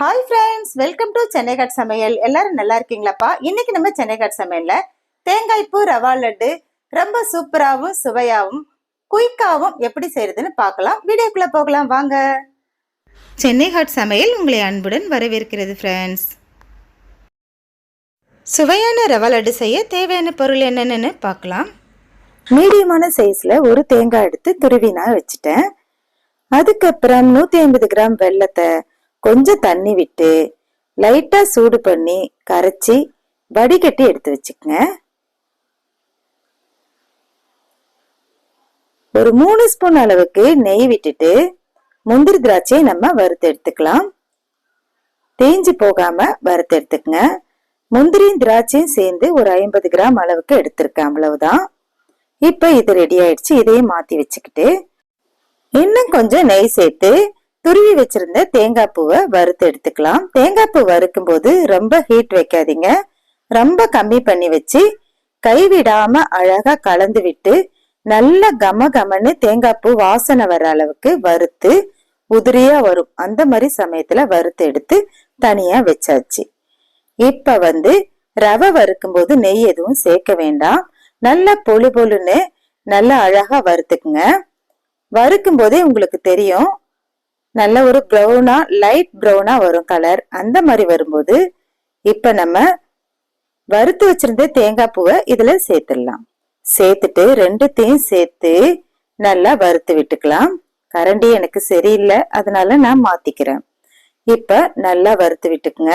Hi friends welcome to சென்னைகாட் சமையல் எல்லாரும் நல்லா இருக்கீங்களாப்பா? இன்னைக்கு நம்ம சென்னைகாட் சமையல்ல தேங்காய் பூ ரவா லட்டு ரொம்ப சூப்பராகவும் சுவையாகவும் குயிக்காகவும் எப்படி செய்யறதுன்னு பார்க்கலாம். வீடியோக்குள்ள போகலாம் வாங்க. சென்னை ஹாட் சமையல் உங்களை அன்புடன் வரவேற்கிறது ஃப்ரெண்ட்ஸ் சுவையான ரவா லட்டு செய்ய தேவையான பொருள் என்னென்னு பார்க்கலாம். மீடியமான சைஸில் ஒரு தேங்காய் எடுத்து துருவி நான் வச்சுட்டேன். அதுக்கப்புறம் நூற்றி ஐம்பது கிராம் வெள்ளத்தை கொஞ்சம் தண்ணி விட்டு லைட்டாக சூடு பண்ணி கரைச்சி வடிகட்டி எடுத்து வச்சுக்கங்க. ஒரு மூணு ஸ்பூன் அளவுக்கு நெய் விட்டுட்டு முந்திரி திராட்சையை நம்ம வறுத்து எடுத்துக்கலாம். தேஞ்சு போகாம வறுத்து எடுத்துக்கங்க. முந்திரியும் திராட்சையும் சேர்ந்து ஒரு ஐம்பது கிராம் அளவுக்கு எடுத்திருக்கேன் அவ்வளவுதான். இப்போ இது ரெடி ஆயிடுச்சு இதையும் மாத்தி வச்சுக்கிட்டு இன்னும் கொஞ்சம் நெய் சேர்த்து துருவி வச்சிருந்த தேங்காய் பூவை வறுத்து எடுத்துக்கலாம். தேங்காய் பூ வறுக்கும் போது ரொம்ப ஹீட் வைக்காதீங்க. ரொம்ப கம்மி பண்ணி வச்சு கைவிடாம அழகா கலந்து விட்டு நல்ல கம கமன்னு தேங்காய் பூ வாசனை வர அளவுக்கு வறுத்து உதிரியா வரும். அந்த மாதிரி சமயத்துல வறுத்து எடுத்து தனியா வச்சாச்சு. இப்ப வந்து ரவை வறுக்கும் போது நெய் எதுவும் சேர்க்க வேண்டாம். நல்ல பொழு பொழுன்னு நல்லா அழகா வறுத்துக்குங்க. வறுக்கும் போதே உங்களுக்கு தெரியும் நல்ல ஒரு ப்ரௌனா லைட் ப்ரௌனா வரும் கலர் அந்த மாதிரி வரும்போது இப்ப நம்ம வறுத்து வச்சிருந்த தேங்காய் பூவை இதுல சேர்த்துடலாம். சேர்த்துட்டு ரெண்டுத்தையும் சேர்த்து நல்லா வறுத்து விட்டுக்கலாம். கரண்டி எனக்கு சரியில்லை அதனால நான் மாத்திக்கிறேன். இப்ப நல்லா வறுத்து விட்டுக்குங்க.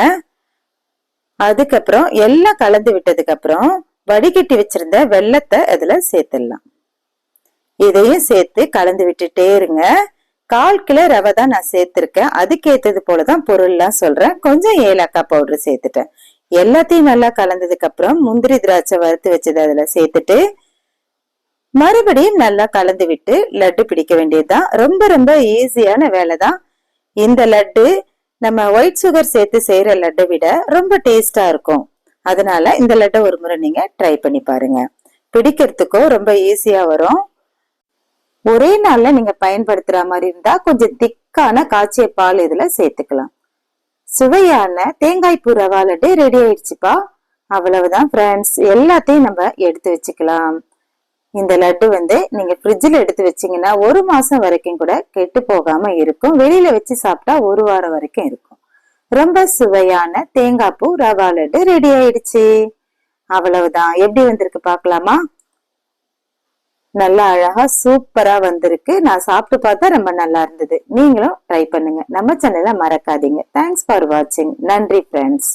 அதுக்கப்புறம் எல்லாம் கலந்து விட்டதுக்கு அப்புறம் வடிகட்டி வச்சிருந்த வெள்ளத்தை அதுல சேர்த்துடலாம். இதையும் சேர்த்து கலந்து விட்டுட்டே இருங்க. கால் கிலோ ரவை தான் நான் சேர்த்துருக்கேன். அதுக்கேற்றது போல தான் பொருள்லாம் சொல்கிறேன் கொஞ்சம் ஏலக்காய் பவுடர் சேர்த்துட்டேன். எல்லாத்தையும் நல்லா கலந்ததுக்கு அப்புறம் முந்திரி திராட்சை வறுத்து வச்சது அதில் சேர்த்துட்டு மறுபடியும் நல்லா கலந்து விட்டு லட்டு பிடிக்க வேண்டியதுதான். ரொம்ப ரொம்ப ஈஸியான வேலை தான். இந்த லட்டு நம்ம ஒயிட் சுகர் சேர்த்து செய்கிற லட்டை விட ரொம்ப டேஸ்டாக இருக்கும். அதனால இந்த லட்டை ஒரு முறை நீங்கள் ட்ரை பண்ணி பாருங்க. பிடிக்கிறதுக்கும் ரொம்ப ஈஸியாக வரும். ஒரே நாள்ல நீங்க பயன்படுத்துற மாதிரி இருந்தா கொஞ்சம் திக்கான காய்ச்சிய பால் இதுல சேர்த்துக்கலாம். சுவையான தேங்காய் பூ ரவா லட்டு ரெடி ஆயிடுச்சுப்பா. அவ்வளவுதான் ஃப்ரெண்ட்ஸ் எல்லாத்தையும் நம்ம எடுத்து வச்சுக்கலாம். இந்த லட்டு வந்து நீங்க ஃப்ரிட்ஜில் எடுத்து வச்சீங்கன்னா ஒரு மாசம் வரைக்கும் கூட கெட்டு போகாம இருக்கும். வெளியில வச்சு சாப்பிட்டா ஒரு வாரம் வரைக்கும் இருக்கும். ரொம்ப சுவையான தேங்காய் பூ ரவா லட்டு ரெடி ஆயிடுச்சு. அவ்வளவுதான். எப்படி வந்திருக்கு பார்க்கலாமா? நல்லா அழகா சூப்பரா வந்திருக்கு. நான் சாப்பிட்டு பார்த்தா ரொம்ப நல்லா இருந்தது. நீங்களும் ட்ரை பண்ணுங்க. நம்ம சேனலை மறக்காதீங்க. தேங்க்ஸ் ஃபார் வாட்சிங் நன்றி ஃப்ரெண்ட்ஸ்